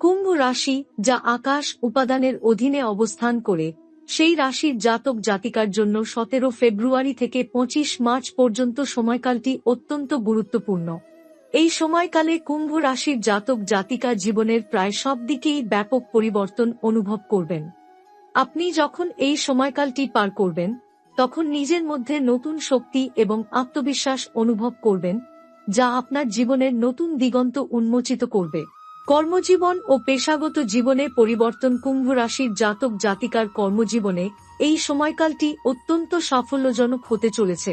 কুম্ভ রাশি, যা আকাশ উপাদানের অধীনে অবস্থান করে, সেই রাশির জাতক জাতিকার জন্য সতেরো ফেব্রুয়ারি থেকে পঁচিশ মার্চ পর্যন্ত সময়কালটি অত্যন্ত গুরুত্বপূর্ণ। এই সময়কালে কুম্ভ রাশির জাতক জাতিকা জীবনের প্রায় সব দিকেই ব্যাপক পরিবর্তন অনুভব করবেন। আপনি যখন এই সময়কালটি পার করবেন, তখন নিজের মধ্যে নতুন শক্তি এবং আত্মবিশ্বাস অনুভব করবেন, যা আপনার জীবনের নতুন দিগন্ত উন্মোচিত করবে। কর্মজীবন ও পেশাগত জীবনে পরিবর্তন কুম্ভ রাশির জাতক জাতিকার কর্মজীবনে এই সময়কালটি অত্যন্ত সাফল্যজনক হতে চলেছে।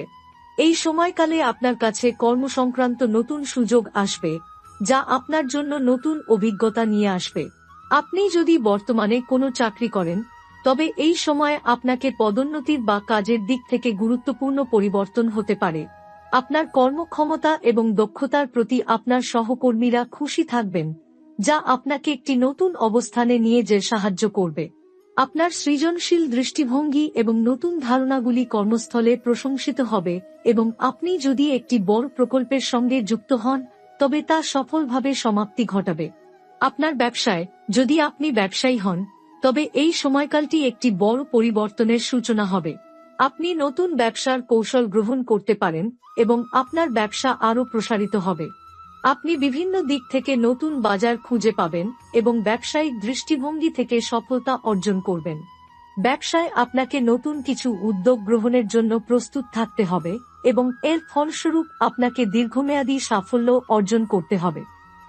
এই সময়কালে আপনার কাছে কর্মসংক্রান্ত নতুন সুযোগ আসবে, যা আপনার জন্য নতুন অভিজ্ঞতা নিয়ে আসবে। আপনি যদি বর্তমানে কোনো চাকরি করেন, তবে এই সময় আপনাকে পদোন্নতির বা কাজের দিক থেকে গুরুত্বপূর্ণ পরিবর্তন হতে পারে। আপনার কর্মক্ষমতা এবং দক্ষতার প্রতি আপনার সহকর্মীরা খুশি থাকবেন। যা আপনাকে একটি নতুন অবস্থানে নিয়ে যে সাহায্য করবে। আপনার সৃজনশীল দৃষ্টিভঙ্গি এবং নতুন ধারণাগুলি কর্মস্থলে প্রশংসিত হবে এবং আপনি যদি একটি বড় প্রকল্পের সঙ্গে যুক্ত হন, তবে তা সফলভাবে সমাপ্তি ঘটাবে। আপনার ব্যবসায়, যদি আপনি ব্যবসায়ী হন, তবে এই সময়কালটি একটি বড় পরিবর্তনের সূচনা হবে। আপনি নতুন ব্যবসার কৌশল গ্রহণ করতে পারেন এবং আপনার ব্যবসা আরও প্রসারিত হবে। আপনি বিভিন্ন দিক থেকে নতুন বাজার খুঁজে পাবেন এবং ব্যবসায়িক দৃষ্টিভঙ্গি থেকে সফলতা অর্জন করবেন। ব্যবসায় আপনাকে নতুন কিছু উদ্যোগ গ্রহণের জন্য প্রস্তুত থাকতে হবে এবং এর ফলস্বরূপ আপনাকে দীর্ঘমেয়াদী সাফল্য অর্জন করতে হবে।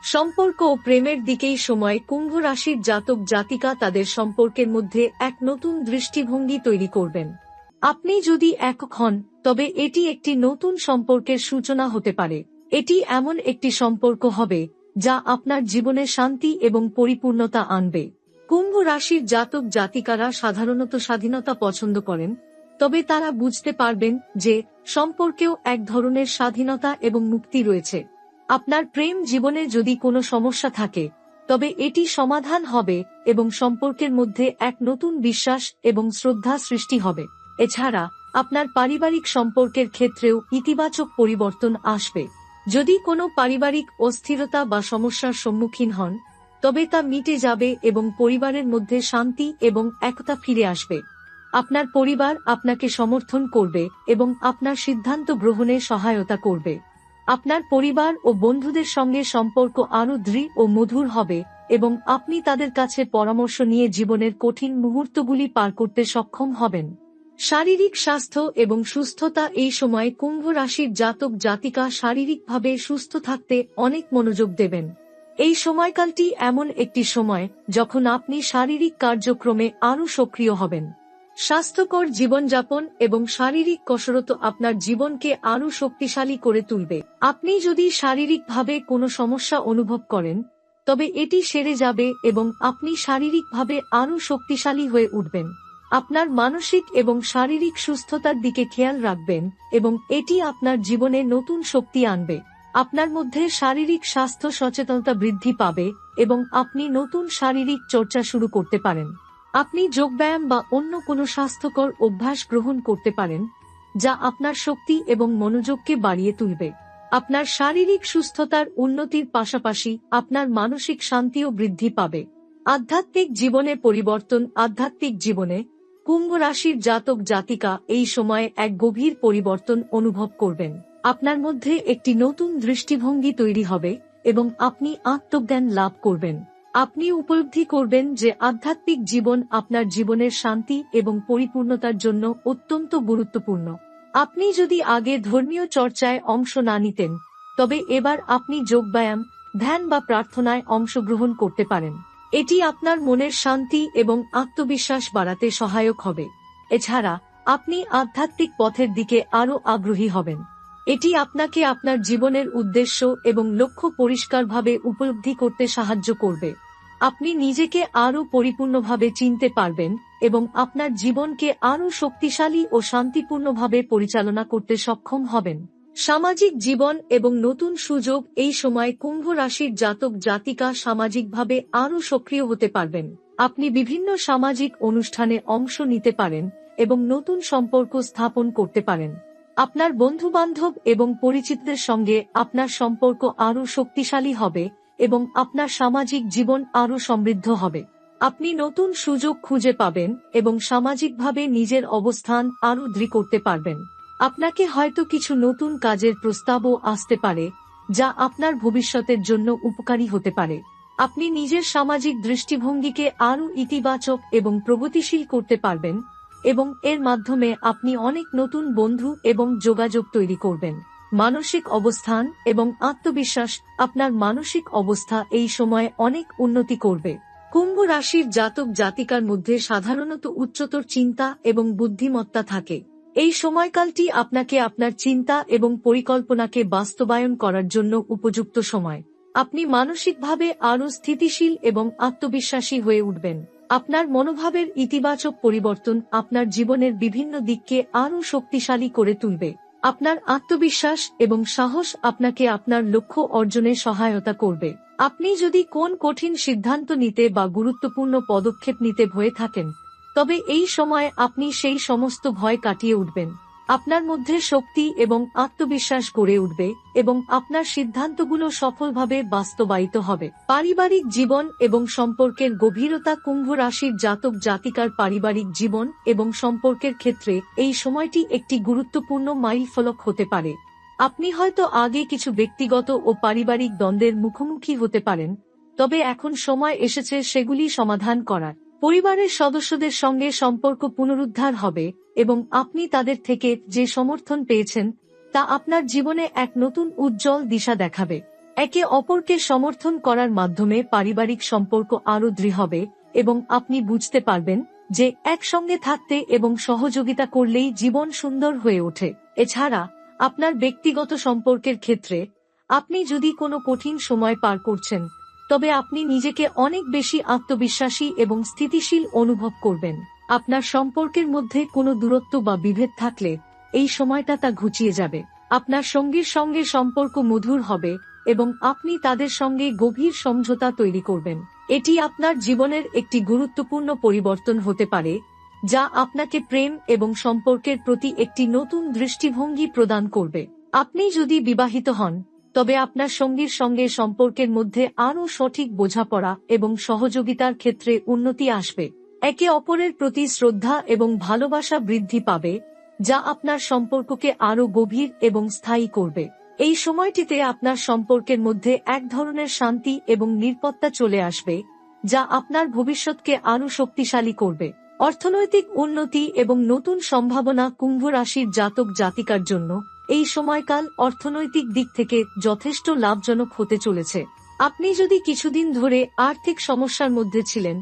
সম্পর্ক ও প্রেমের দিকেই সময়, কুম্ভ রাশির জাতক, জাতিকা তাদের সম্পর্কের মধ্যে এক নতুন দৃষ্টিভঙ্গি তৈরি করবেন। আপনি যদি একক হন, তবে এটি একটি নতুন সম্পর্কের সূচনা হতে পারে। এটি এমন একটি সম্পর্ক হবে, যা আপনার জীবনে শান্তি এবং পরিপূর্ণতা আনবে। কুম্ভ রাশির জাতক জাতিকারা সাধারণত স্বাধীনতা পছন্দ করেন, তবে তারা বুঝতে পারবেন যে সম্পর্কেও এক ধরনের স্বাধীনতা এবং মুক্তি রয়েছে। আপনার প্রেম জীবনে যদি কোনো সমস্যা থাকে, তবে এটি সমাধান হবে এবং সম্পর্কের মধ্যে এক নতুন বিশ্বাস এবং শ্রদ্ধা সৃষ্টি হবে। এছাড়া, আপনার পারিবারিক সম্পর্কের ক্ষেত্রেও ইতিবাচক পরিবর্তন আসবে। যদি কোনো পারিবারিক অস্থিরতা বা সমস্যার সম্মুখীন হন, তবে তা মিটে যাবে এবং পরিবারের মধ্যে শান্তি এবং একতা ফিরে আসবে। আপনার পরিবার আপনাকে সমর্থন করবে এবং আপনার সিদ্ধান্ত গ্রহণে সহায়তা করবে। আপনার পরিবার ও বন্ধুদের সঙ্গে সম্পর্ক আরও দৃঢ় ও মধুর হবে এবং আপনি তাদের কাছে পরামর্শ নিয়ে জীবনের কঠিন মুহূর্তগুলি পার করতে সক্ষম হবেন। শারীরিক স্বাস্থ্য এবং সুস্থতা এই সময় কুম্ভ রাশির জাতক জাতিকা শারীরিকভাবে সুস্থ থাকতে অনেক মনোযোগ দেবেন। এই সময়কালটি এমন একটি সময় যখন আপনি শারীরিক কার্যক্রমে আরও সক্রিয় হবেন। স্বাস্থ্যকর জীবনযাপন এবং শারীরিক কসরত আপনার জীবনকে আরও শক্তিশালী করে তুলবে। আপনি যদি শারীরিকভাবে কোনো সমস্যা অনুভব করেন, তবে এটি সেরে যাবে এবং আপনি শারীরিকভাবে আরও শক্তিশালী হয়ে উঠবেন। আপনার মানসিক এবং শারীরিক সুস্থতার দিকে খেয়াল রাখবেন এবং এটি আপনার জীবনে নতুন শক্তি আনবে। আপনার মধ্যে শারীরিক স্বাস্থ্য সচেতনতা বৃদ্ধি পাবে এবং আপনি নতুন শারীরিক চর্চা শুরু করতে পারেন। আপনি যোগব্যায়াম বা অন্য কোনো স্বাস্থ্যকর অভ্যাস গ্রহণ করতে পারেন, যা আপনার শক্তি এবং মনোযোগকে বাড়িয়ে তুলবে। আপনার শারীরিক সুস্থতার উন্নতির পাশাপাশি আপনার মানসিক শান্তিও বৃদ্ধি পাবে। আধ্যাত্মিক জীবনে পরিবর্তন, আধ্যাত্মিক জীবনে কুম্ভ রাশির জাতক জাতিকা এই সময়ে এক গভীর পরিবর্তন অনুভব করবেন। আপনার মধ্যে একটি নতুন দৃষ্টিভঙ্গি তৈরি হবে এবং আপনি আত্মজ্ঞান লাভ করবেন। আপনি উপলব্ধি করবেন যে আধ্যাত্মিক জীবন আপনার জীবনের শান্তি এবং পরিপূর্ণতার জন্য অত্যন্ত গুরুত্বপূর্ণ। আপনি যদি আগে ধর্মীয় চর্চায় অংশ না নিতেন, তবে এবার আপনি যোগব্যায়াম, ধ্যান বা প্রার্থনায় অংশগ্রহণ করতে পারেন। এটি আপনার মনের শান্তি এবং আত্মবিশ্বাস বাড়াতে সহায়ক হবে। এছাড়া, আপনি আধ্যাত্মিক পথের দিকে আরও আগ্রহী হবেন। এটি আপনাকে আপনার জীবনের উদ্দেশ্য এবং লক্ষ্য পরিষ্কারভাবে উপলব্ধি করতে সাহায্য করবে। আপনি নিজেকে আরও পরিপূর্ণভাবে চিনতে পারবেন এবং আপনার জীবনকে আরও শক্তিশালী ও শান্তিপূর্ণভাবে পরিচালনা করতে সক্ষম হবেন। সামাজিক জীবন এবং নতুন সুযোগ এই সময় কুম্ভ রাশির জাতক জাতিকা সামাজিকভাবে আরও সক্রিয় হতে পারবেন। আপনি বিভিন্ন সামাজিক অনুষ্ঠানে অংশ নিতে পারেন এবং নতুন সম্পর্ক স্থাপন করতে পারেন। আপনার বন্ধু বান্ধব এবং পরিচিতদের সঙ্গে আপনার সম্পর্ক আরও শক্তিশালী হবে এবং আপনার সামাজিক জীবন আরও সমৃদ্ধ হবে। আপনি নতুন সুযোগ খুঁজে পাবেন এবং সামাজিকভাবে নিজের অবস্থান আরও দৃঢ় করতে পারবেন। আপনাকে হয়তো কিছু নতুন কাজের প্রস্তাবও আসতে পারে, যা আপনার ভবিষ্যতের জন্য উপকারী হতে পারে। আপনি নিজের সামাজিক দৃষ্টিভঙ্গিকে আরও ইতিবাচক এবং প্রগতিশীল করতে পারবেন, এবং এর মাধ্যমে আপনি অনেক নতুন বন্ধু এবং যোগাযোগ তৈরি করবেন। মানসিক অবস্থান এবং আত্মবিশ্বাস আপনার মানসিক অবস্থা এই সময়ে অনেক উন্নতি করবে। কুম্ভ রাশির জাতক জাতিকার মধ্যে সাধারণত উচ্চতর চিন্তা এবং বুদ্ধিমত্তা থাকে। এই সময়কালটি আপনাকে আপনার চিন্তা এবং পরিকল্পনাকে বাস্তবায়ন করার জন্য উপযুক্ত সময়। আপনি মানসিকভাবে আরও স্থিতিশীল এবং আত্মবিশ্বাসী হয়ে উঠবেন। আপনার মনোভাবের ইতিবাচক পরিবর্তন আপনার জীবনের বিভিন্ন দিককে আরও শক্তিশালী করে তুলবে। আপনার আত্মবিশ্বাস এবং সাহস আপনাকে আপনার লক্ষ্য অর্জনে সহায়তা করবে। আপনি যদি কোন কঠিন সিদ্ধান্ত নিতে বা গুরুত্বপূর্ণ পদক্ষেপ নিতে ভয়ে থাকেন তবে এই সময় আপনি সেই সমস্ত ভয় কাটিয়ে উঠবেন। আপনার মধ্যে শক্তি এবং আত্মবিশ্বাস গড়ে উঠবে এবং আপনার সিদ্ধান্তগুলো সফলভাবে বাস্তবায়িত হবে। পারিবারিক জীবন এবং সম্পর্কের গভীরতা কুম্ভ রাশির জাতক জাতিকার পারিবারিক জীবন এবং সম্পর্কের ক্ষেত্রে এই সময়টি একটি গুরুত্বপূর্ণ মাইল ফলক হতে পারে। আপনি হয়তো আগে কিছু ব্যক্তিগত ও পারিবারিক দ্বন্দ্বের মুখোমুখি হতে পারেন, তবে এখন সময় এসেছে সেগুলি সমাধান করার। পরিবারের সদস্যদের সঙ্গে সম্পর্ক পুনরুদ্ধার হবে এবং আপনি তাদের থেকে যে সমর্থন পেয়েছেন, তা আপনার জীবনে এক নতুন উজ্জ্বল দিশা দেখাবে। একে অপরকে সমর্থন করার মাধ্যমে পারিবারিক সম্পর্ক আরও দৃঢ় হবে এবং আপনি বুঝতে পারবেন যে একসঙ্গে থাকতে এবং সহযোগিতা করলেই জীবন সুন্দর হয়ে ওঠে। এছাড়া, আপনার ব্যক্তিগত সম্পর্কের ক্ষেত্রে আপনি যদি কোনো কঠিন সময় পার করছেন তবে আপনি নিজেকে অনেক বেশি আত্মবিশ্বাসী এবং স্থিতিশীল অনুভব করবেন। আপনার সম্পর্কের মধ্যে কোনো দূরত্ব বা বিভেদ থাকলে, এই সময়টা তা ঘুচিয়ে যাবে। আপনার সঙ্গীর সঙ্গে সম্পর্ক মধুর হবে এবং আপনি তাদের সঙ্গে গভীর সমঝোতা তৈরি করবেন। এটি আপনার জীবনের একটি গুরুত্বপূর্ণ পরিবর্তন হতে পারে, যা আপনাকে প্রেম এবং সম্পর্কের প্রতি একটি নতুন দৃষ্টিভঙ্গি প্রদান করবে। আপনি যদি বিবাহিত হন তবে আপনার সঙ্গীর সঙ্গে সম্পর্কের মধ্যে আরও সঠিক বোঝাপড়া এবং সহযোগিতার ক্ষেত্রে উন্নতি আসবে। একে অপরের প্রতি শ্রদ্ধা এবং ভালোবাসা বৃদ্ধি পাবে, যা আপনার সম্পর্ককে আরও গভীর এবং স্থায়ী করবে। এই সময়টিতে আপনার সম্পর্কের মধ্যে এক ধরনের শান্তি এবং নিরাপত্তা চলে আসবে, যা আপনার ভবিষ্যৎকে আরও শক্তিশালী করবে। অর্থনৈতিক উন্নতি এবং নতুন সম্ভাবনা কুম্ভ রাশির জাতক জাতিকার জন্য এই সময়কাল অর্থনৈতিক দিক থেকে যথেষ্ট লাভজনক হতে চলেছে। আপনি যদি কিছুদিন ধরে আর্থিক সমস্যার মধ্যে ছিলেন,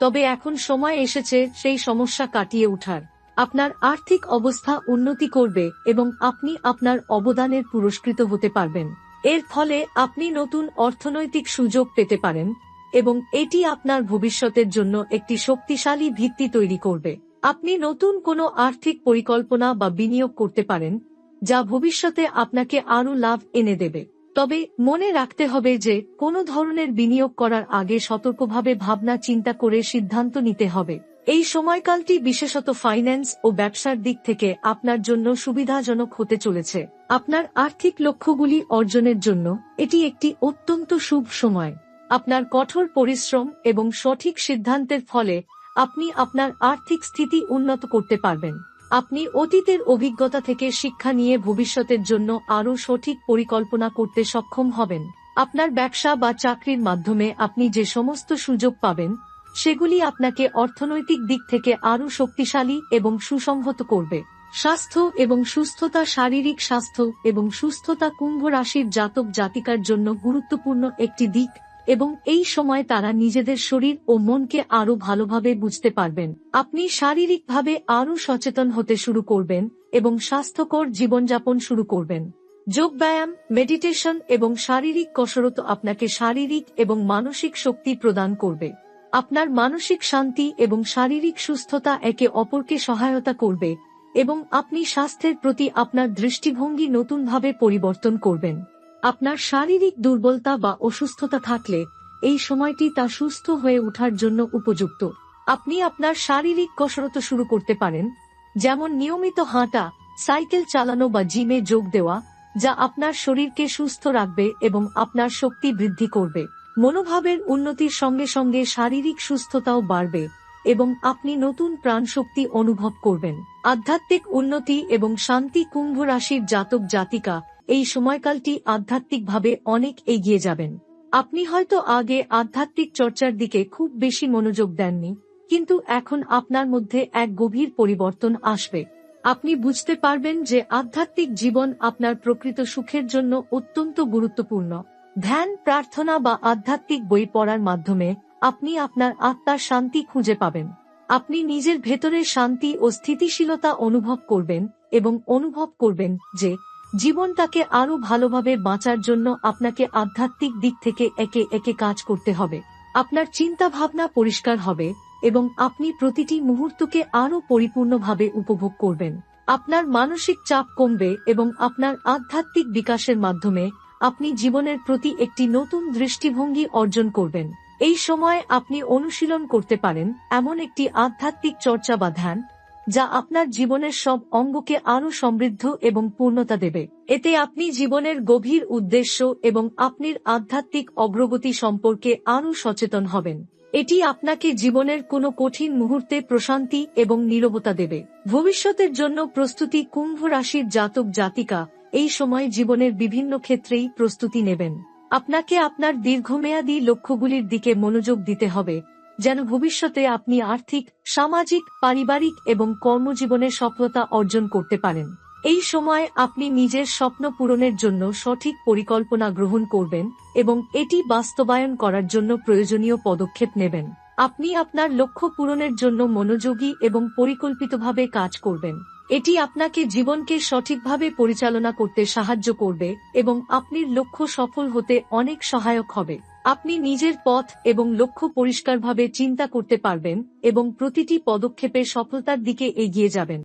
তবে এখন সময় এসেছে সেই সমস্যা কাটিয়ে উঠার আপনার আর্থিক অবস্থা উন্নতি করবে এবং আপনি আপনার অবদানের পুরস্কৃত হতে পারবেন। এর ফলে আপনি নতুন অর্থনৈতিক সুযোগ পেতে পারেন এবং এটি আপনার ভবিষ্যতের জন্য একটি শক্তিশালী ভিত্তি তৈরি করবে। আপনি নতুন কোনো আর্থিক পরিকল্পনা বা বিনিয়োগ করতে পারেন যা ভবিষ্যতে আপনাকে আরও লাভ এনে দেবে। তবে মনে রাখতে হবে যে, কোনো ধরনের বিনিয়োগ করার আগে সতর্কভাবে ভাবনা চিন্তা করে সিদ্ধান্ত নিতে হবে। এই সময়কালটি বিশেষত ফাইন্যান্স ও ব্যবসার দিক থেকে আপনার জন্য সুবিধাজনক হতে চলেছে। আপনার আর্থিক লক্ষ্যগুলি অর্জনের জন্য এটি একটি অত্যন্ত শুভ সময়। আপনার কঠোর পরিশ্রম এবং সঠিক সিদ্ধান্তের ফলে আপনি আপনার আর্থিক স্থিতি উন্নত করতে পারবেন। আপনি অতীতের অভিজ্ঞতা থেকে শিক্ষা নিয়ে ভবিষ্যতের জন্য আরও সঠিক পরিকল্পনা করতে সক্ষম হবেন। আপনার ব্যবসা বা চাকরির মাধ্যমে আপনি যে সমস্ত সুযোগ পাবেন, সেগুলি আপনাকে অর্থনৈতিক দিক থেকে আরও শক্তিশালী এবং সুসংহত করবে। স্বাস্থ্য এবং সুস্থতা, শারীরিক স্বাস্থ্য এবং সুস্থতা কুম্ভ রাশির জাতক জাতিকার জন্য গুরুত্বপূর্ণ একটি দিক। এবং এই সময় তারা নিজেদের শরীর ও মনকে আরও ভালোভাবে বুঝতে পারবেন। আপনি শারীরিকভাবে আরও সচেতন হতে শুরু করবেন এবং স্বাস্থ্যকর জীবনযাপন শুরু করবেন। যোগব্যায়াম মেডিটেশন এবং শারীরিক কসরত আপনাকে শারীরিক এবং মানসিক শক্তি প্রদান করবে। আপনার মানসিক শান্তি এবং শারীরিক সুস্থতা একে অপরকে সহায়তা করবে এবং আপনি স্বাস্থ্যের প্রতি আপনার দৃষ্টিভঙ্গি নতুনভাবে পরিবর্তন করবেন। আপনার শারীরিক দুর্বলতা বা অসুস্থতা থাকলে, এই সময়টি তা সুস্থ হয়ে ওঠার জন্য উপযুক্ত। আপনি আপনার শারীরিক কসরত শুরু করতে পারেন, যেমন নিয়মিত হাঁটা, সাইকেল চালানো বা জিমে যোগ দেওয়া, যা আপনার শরীরকে সুস্থ রাখবে এবং আপনার শক্তি বৃদ্ধি করবে। মনোভাবের উন্নতির সঙ্গে সঙ্গে শারীরিক সুস্থতাও বাড়বে এবং আপনি নতুন প্রাণশক্তি অনুভব করবেন। আধ্যাত্মিক উন্নতি এবং শান্তি কুম্ভ রাশির জাতক জাতিকা এই সময়কালটি আধ্যাত্মিকভাবে অনেক এগিয়ে যাবেন। আপনি হয়তো আগে আধ্যাত্মিক চর্চার দিকে খুব বেশি মনোযোগ দেননি, কিন্তু এখন আপনার মধ্যে এক গভীর পরিবর্তন আসবে। আপনি বুঝতে পারবেন যে আধ্যাত্মিক জীবন আপনার প্রকৃত সুখের জন্য অত্যন্ত গুরুত্বপূর্ণ। ধ্যান, প্রার্থনা বা আধ্যাত্মিক বই পড়ার মাধ্যমে আপনি আপনার আত্মার শান্তি খুঁজে পাবেন। আপনি নিজের ভেতরে শান্তি ও স্থিতিশীলতা অনুভব করবেন এবং অনুভব করবেন যে জীবনটাকে আরও ভালোভাবে বাঁচার জন্য আপনাকে আধ্যাত্মিক দিক থেকে একে একে কাজ করতে হবে। আপনার চিন্তা ভাবনা পরিষ্কার হবে এবং আপনি প্রতিটি মুহূর্তকে আরও পরিপূর্ণভাবে উপভোগ করবেন। আপনার মানসিক চাপ কমবে এবং আপনার আধ্যাত্মিক বিকাশের মাধ্যমে আপনি জীবনের প্রতি একটি নতুন দৃষ্টিভঙ্গি অর্জন করবেন। এই সময় আপনি অনুশীলন করতে পারেন, এমন একটি আধ্যাত্মিক চর্চা বা ধ্যান যা আপনার জীবনের সব অঙ্গকে আরও সমৃদ্ধ এবং পূর্ণতা দেবে। এতে আপনি জীবনের গভীর উদ্দেশ্য এবং আপনির আধ্যাত্মিক অগ্রগতি সম্পর্কে আরও সচেতন হবেন। এটি আপনাকে জীবনের কোনো কঠিন মুহূর্তে প্রশান্তি এবং নীরবতা দেবে। ভবিষ্যতের জন্য প্রস্তুতি কুম্ভ রাশির জাতক জাতিকা এই সময় জীবনের বিভিন্ন ক্ষেত্রেই প্রস্তুতি নেবেন। আপনাকে আপনার দীর্ঘমেয়াদী লক্ষ্যগুলির দিকে মনোযোগ দিতে হবে। যেন ভবিষ্যতে আপনি আর্থিক, সামাজিক, পারিবারিক এবং কর্মজীবনে সফলতা অর্জন করতে পারেন। এই সময় আপনি নিজের স্বপ্ন পূরণের জন্য সঠিক পরিকল্পনা গ্রহণ করবেন এবং এটি বাস্তবায়ন করার জন্য প্রয়োজনীয় পদক্ষেপ নেবেন। আপনি আপনার লক্ষ্য পূরণের জন্য মনোযোগী এবং পরিকল্পিতভাবে কাজ করবেন। এটি আপনাকে জীবনকে সঠিকভাবে পরিচালনা করতে সাহায্য করবে এবং আপনির লক্ষ্য সফল হতে অনেক সহায়ক হবে। আপনি নিজের পথ এবং লক্ষ্য পরিষ্কারভাবে চিন্তা করতে পারবেন এবং প্রতিটি পদক্ষেপে সফলতার দিকে এগিয়ে যাবেন।